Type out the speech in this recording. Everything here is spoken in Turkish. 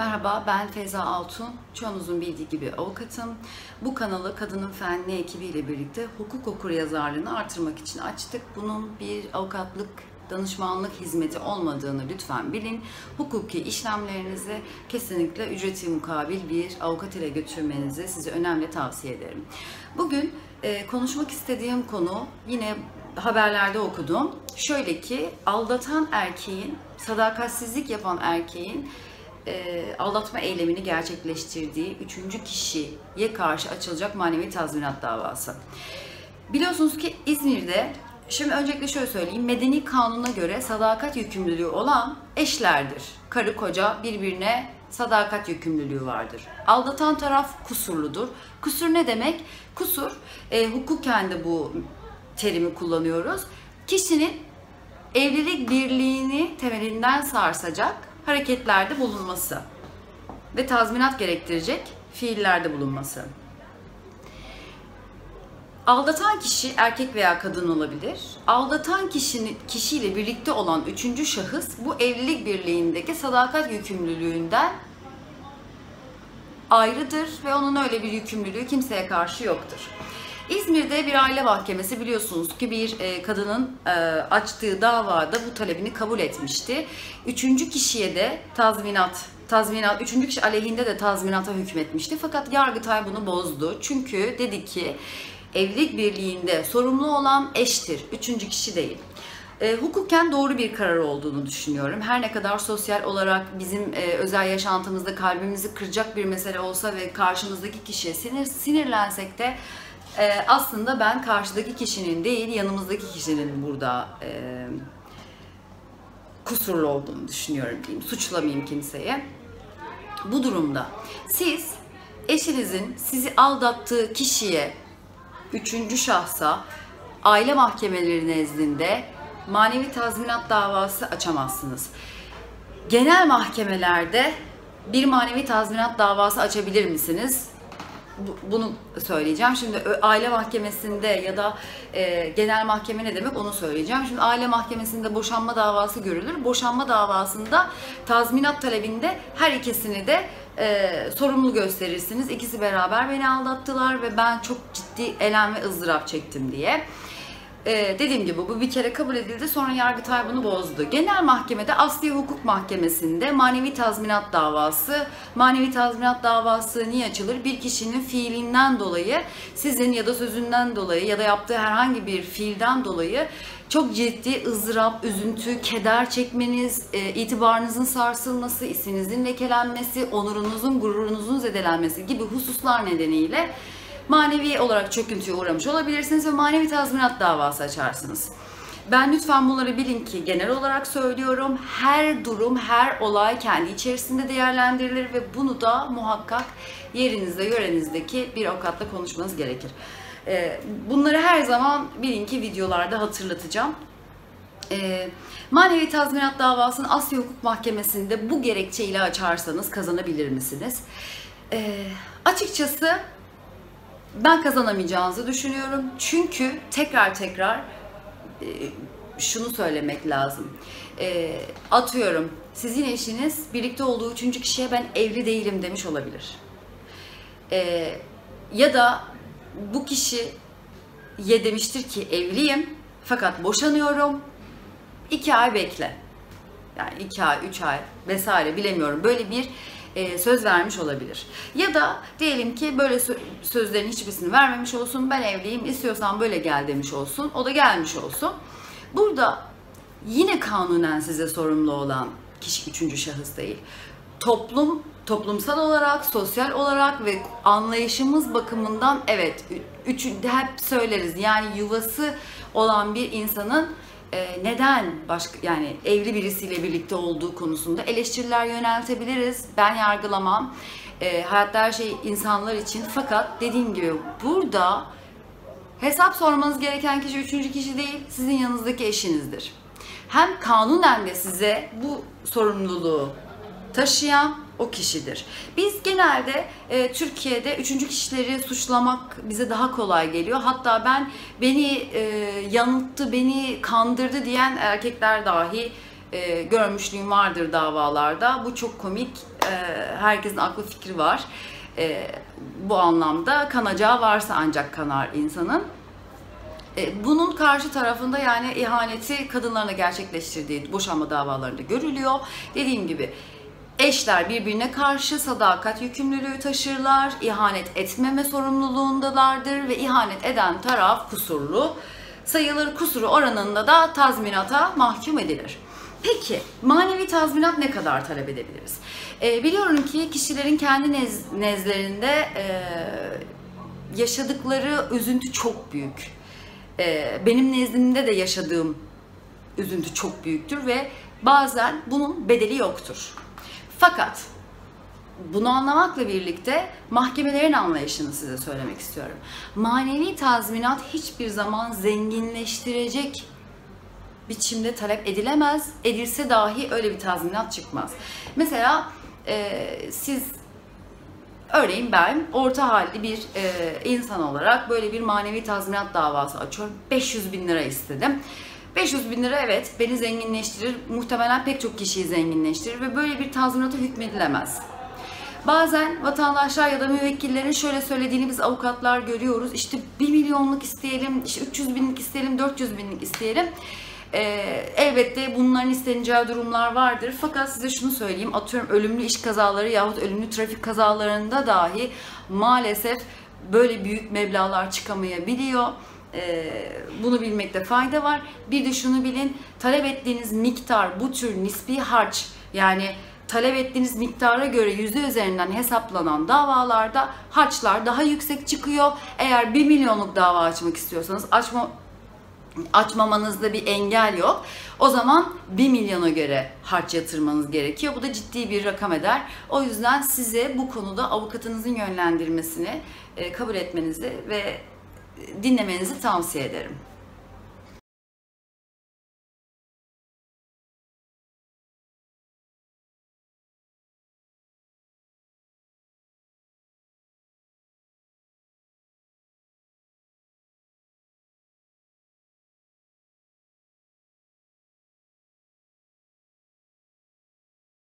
Merhaba, ben Feyza Altun. Çoğunuzun bildiği gibi avukatım. Bu kanalı Kadının Fenli ekibiyle birlikte hukuk okur yazarlığını artırmak için açtık. Bunun bir avukatlık danışmanlık hizmeti olmadığını lütfen bilin. Hukuki işlemlerinizi kesinlikle ücreti mukabil bir avukat ile götürmenizi size önemli tavsiye ederim. Bugün e, konuşmak istediğim konu yine haberlerde okudum. Şöyle ki aldatan erkeğin, sadakatsizlik yapan erkeğin e, aldatma eylemini gerçekleştirdiği üçüncü kişiye karşı açılacak manevi tazminat davası. Biliyorsunuz ki İzmir'de, şimdi öncelikle şöyle söyleyeyim, medeni kanuna göre sadakat yükümlülüğü olan eşlerdir. Karı koca birbirine sadakat yükümlülüğü vardır. Aldatan taraf kusurludur. Kusur ne demek? Kusur, e, hukuken de bu terimi kullanıyoruz. Kişinin evlilik birliğini temelinden sarsacak hareketlerde bulunması ve tazminat gerektirecek fiillerde bulunması. Aldatan kişi erkek veya kadın olabilir. Aldatan kişinin kişiyle birlikte olan üçüncü şahıs bu evlilik birliğindeki sadakat yükümlülüğünden ayrıdır ve onun öyle bir yükümlülüğü kimseye karşı yoktur. İzmir'de bir aile mahkemesi biliyorsunuz ki bir e, kadının e, açtığı davada bu talebini kabul etmişti. Üçüncü kişiye de tazminat tazminat, üçüncü kişi aleyhinde de tazminata hükmetmişti. Fakat Yargıtay bunu bozdu. Çünkü dedi ki evlilik birliğinde sorumlu olan eştir, üçüncü kişi değil. E, hukuken doğru bir karar olduğunu düşünüyorum. Her ne kadar sosyal olarak bizim e, özel yaşantımızda kalbimizi kıracak bir mesele olsa ve karşımızdaki kişiye sinir, sinirlensek de e, aslında ben karşıdaki kişinin değil yanımızdaki kişinin burada e, kusurlu olduğunu düşünüyorum diyeyim. Suçlamayayım kimseye. Bu durumda siz eşinizin sizi aldattığı kişiye, üçüncü şahsa aile mahkemeleri nezdinde manevi tazminat davası açamazsınız. Genel mahkemelerde bir manevi tazminat davası açabilir misiniz? Bunu söyleyeceğim. Şimdi aile mahkemesinde ya da e, genel mahkeme ne demek onu söyleyeceğim. Şimdi aile mahkemesinde boşanma davası görülür. Boşanma davasında tazminat talebinde her ikisini de e, sorumlu gösterirsiniz. İkisi beraber beni aldattılar ve ben çok ciddi elem ve ızdırap çektim diye. Ee, dediğim gibi bu bir kere kabul edildi sonra Yargıtay bunu bozdu. Genel Mahkemede Asli Hukuk Mahkemesi'nde manevi tazminat davası, manevi tazminat davası niye açılır? Bir kişinin fiilinden dolayı, sizin ya da sözünden dolayı ya da yaptığı herhangi bir fiilden dolayı çok ciddi ızdırap, üzüntü, keder çekmeniz, e, itibarınızın sarsılması, isminizin lekelenmesi, onurunuzun, gururunuzun zedelenmesi gibi hususlar nedeniyle manevi olarak çöküntüye uğramış olabilirsiniz ve manevi tazminat davası açarsınız. Ben lütfen bunları bilin ki genel olarak söylüyorum. Her durum, her olay kendi içerisinde değerlendirilir ve bunu da muhakkak yerinizde, yörenizdeki bir avukatla konuşmanız gerekir. Ee, bunları her zaman bilin ki videolarda hatırlatacağım. Ee, manevi tazminat davasını Asya Hukuk Mahkemesi'nde bu gerekçeyle açarsanız kazanabilir misiniz? Ee, açıkçası ben kazanamayacağınızı düşünüyorum. Çünkü tekrar tekrar e, şunu söylemek lazım. E, atıyorum sizin eşiniz birlikte olduğu üçüncü kişiye ben evli değilim demiş olabilir. E, ya da bu kişi ye demiştir ki evliyim fakat boşanıyorum. iki ay bekle. Yani iki ay, üç ay vesaire bilemiyorum. Böyle bir e, söz vermiş olabilir. Ya da diyelim ki böyle sözlerin hiçbirisini vermemiş olsun. Ben evliyim istiyorsan böyle gel demiş olsun. O da gelmiş olsun. Burada yine kanunen size sorumlu olan kişi üçüncü şahıs değil. Toplum toplumsal olarak, sosyal olarak ve anlayışımız bakımından evet üç, hep söyleriz. Yani yuvası olan bir insanın e, neden başka yani evli birisiyle birlikte olduğu konusunda eleştiriler yöneltebiliriz. Ben yargılamam. E, hayatta her şey insanlar için. Fakat dediğim gibi burada hesap sormanız gereken kişi üçüncü kişi değil, sizin yanınızdaki eşinizdir. Hem kanunen de size bu sorumluluğu taşıyan o kişidir. Biz genelde e, Türkiye'de üçüncü kişileri suçlamak bize daha kolay geliyor. Hatta ben beni e, yanılttı, beni kandırdı diyen erkekler dahi e, görmüşlüğüm vardır davalarda. Bu çok komik. E, herkesin aklı fikri var. E, bu anlamda kanacağı varsa ancak kanar insanın. E, Bunun karşı tarafında yani ihaneti kadınlarına gerçekleştirdiği boşanma davalarında görülüyor. Dediğim gibi eşler birbirine karşı sadakat yükümlülüğü taşırlar, ihanet etmeme sorumluluğundalardır ve ihanet eden taraf kusurlu sayılır. Kusuru oranında da tazminata mahkum edilir. Peki manevi tazminat ne kadar talep edebiliriz? E, biliyorum ki kişilerin kendi nez, nezlerinde e, yaşadıkları üzüntü çok büyük. Ee, benim nezdimde de yaşadığım üzüntü çok büyüktür ve bazen bunun bedeli yoktur. Fakat bunu anlamakla birlikte mahkemelerin anlayışını size söylemek istiyorum. Manevi tazminat hiçbir zaman zenginleştirecek biçimde talep edilemez. Edilse dahi öyle bir tazminat çıkmaz. Mesela e, siz Örneğin ben orta halli bir e, insan olarak böyle bir manevi tazminat davası açıyorum. 500 bin lira istedim. 500 bin lira evet beni zenginleştirir. Muhtemelen pek çok kişiyi zenginleştirir ve böyle bir tazminata hükmedilemez. Bazen vatandaşlar ya da müvekkillerin şöyle söylediğini biz avukatlar görüyoruz. İşte 1 milyonluk isteyelim, işte 300 binlik isteyelim, 400 binlik isteyelim. Ee, elbette bunların isteneceği durumlar vardır. Fakat size şunu söyleyeyim. Atıyorum ölümlü iş kazaları yahut ölümlü trafik kazalarında dahi maalesef böyle büyük meblağlar çıkamayabiliyor. Ee, bunu bilmekte fayda var. Bir de şunu bilin. Talep ettiğiniz miktar bu tür nispi harç yani talep ettiğiniz miktara göre yüzde üzerinden hesaplanan davalarda harçlar daha yüksek çıkıyor. Eğer 1 milyonluk dava açmak istiyorsanız açma açmamanızda bir engel yok. O zaman 1 milyona göre harç yatırmanız gerekiyor. Bu da ciddi bir rakam eder. O yüzden size bu konuda avukatınızın yönlendirmesini e, kabul etmenizi ve dinlemenizi tavsiye ederim.